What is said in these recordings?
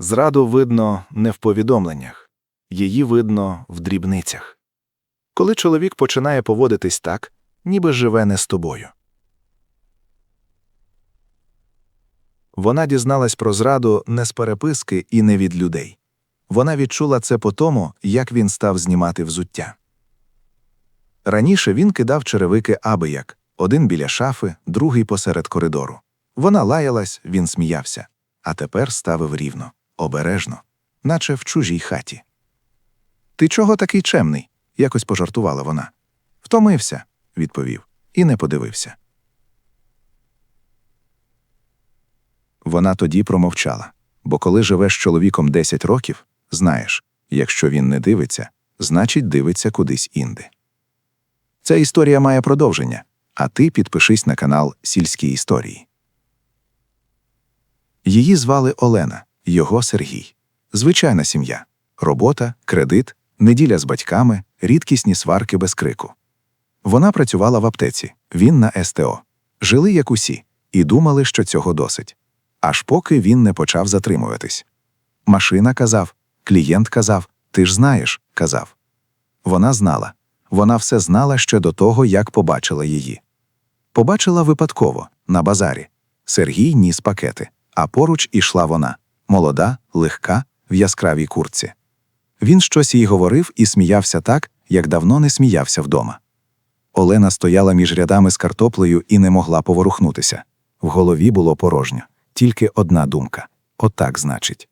Зраду видно не в повідомленнях, її видно в дрібницях. Коли чоловік починає поводитись так, ніби живе не з тобою. Вона дізналась про зраду не з переписки і не від людей. Вона відчула це по тому, як він став знімати взуття. Раніше він кидав черевики абияк один біля шафи, другий посеред коридору. Вона лаялась, він сміявся, а тепер ставив рівно, обережно, наче в чужій хаті. Ти чого такий чемний? якось пожартувала вона. Втомився, відповів, і не подивився. Вона тоді промовчала, бо коли живеш з чоловіком 10 років, знаєш, якщо він не дивиться, значить дивиться кудись інде. Ця історія має продовження, а ти підпишись на канал Сільські історії. Її звали Олена, його Сергій. Звичайна сім'я, робота, кредит, неділя з батьками, рідкісні сварки без крику. Вона працювала в аптеці, він на СТО. Жили як усі, і думали, що цього досить. Аж поки він не почав затримуватись. Машина казав, клієнт казав, ти ж знаєш, казав. Вона знала. Вона все знала ще до того, як побачила її. Побачила випадково, на базарі. Сергій ніс пакети, а поруч ішла вона молода, легка, в яскравій курці. Він щось їй говорив і сміявся так, як давно не сміявся вдома. Олена стояла між рядами з картоплею і не могла поворухнутися. В голові було порожньо, тільки одна думка отак, значить.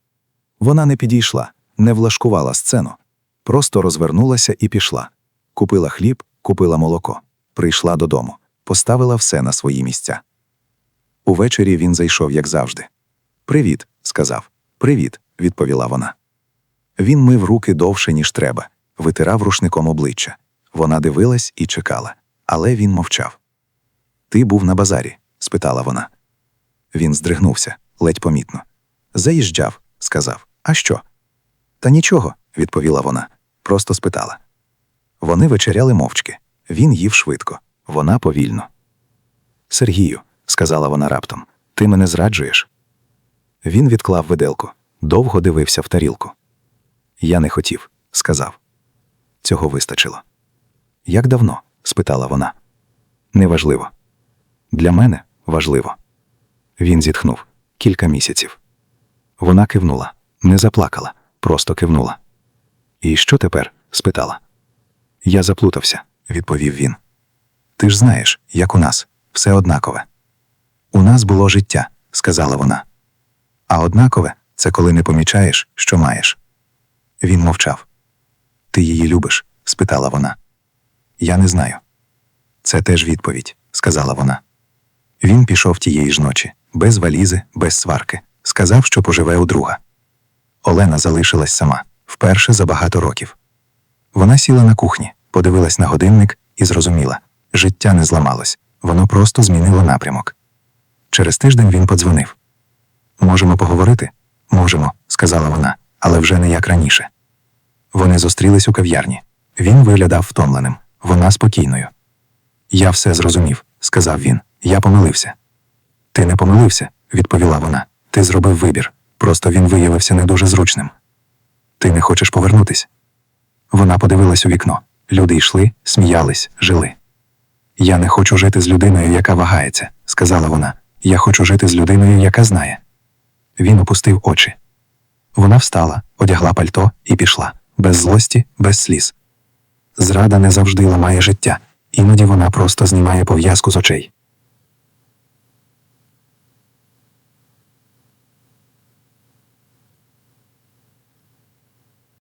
Вона не підійшла, не влаштувала сцену, просто розвернулася і пішла. Купила хліб, купила молоко, прийшла додому, поставила все на свої місця. Увечері він зайшов, як завжди. Привіт, сказав. Привіт, відповіла вона. Він мив руки довше, ніж треба, витирав рушником обличчя. Вона дивилась і чекала, але він мовчав. Ти був на базарі? спитала вона. Він здригнувся, ледь помітно. Заїжджав, сказав. А що? Та нічого, відповіла вона, просто спитала. Вони вечеряли мовчки. Він їв швидко, вона повільно. Сергію, сказала вона раптом, ти мене зраджуєш. Він відклав виделку, довго дивився в тарілку. Я не хотів, сказав. Цього вистачило. Як давно? спитала вона. Неважливо. Для мене важливо. Він зітхнув кілька місяців. Вона кивнула, не заплакала, просто кивнула. І що тепер? спитала. Я заплутався, відповів він. Ти ж знаєш, як у нас, все однакове. У нас було життя, сказала вона. А однакове це коли не помічаєш, що маєш. Він мовчав. Ти її любиш? спитала вона. Я не знаю. Це теж відповідь, сказала вона. Він пішов тієї ж ночі, без валізи, без сварки, сказав, що поживе у друга. Олена залишилась сама вперше за багато років. Вона сіла на кухні, подивилась на годинник і зрозуміла життя не зламалось, воно просто змінило напрямок. Через тиждень він подзвонив. Можемо поговорити? Можемо, сказала вона, але вже не як раніше. Вони зустрілись у кав'ярні. Він виглядав втомленим, вона спокійною. Я все зрозумів, сказав він. Я помилився. Ти не помилився, відповіла вона. Ти зробив вибір. Просто він виявився не дуже зручним. Ти не хочеш повернутись? Вона подивилась у вікно. Люди йшли, сміялись, жили. Я не хочу жити з людиною, яка вагається, сказала вона. Я хочу жити з людиною, яка знає. Він опустив очі. Вона встала, одягла пальто і пішла, без злості, без сліз. Зрада не завжди ламає життя, іноді вона просто знімає пов'язку з очей.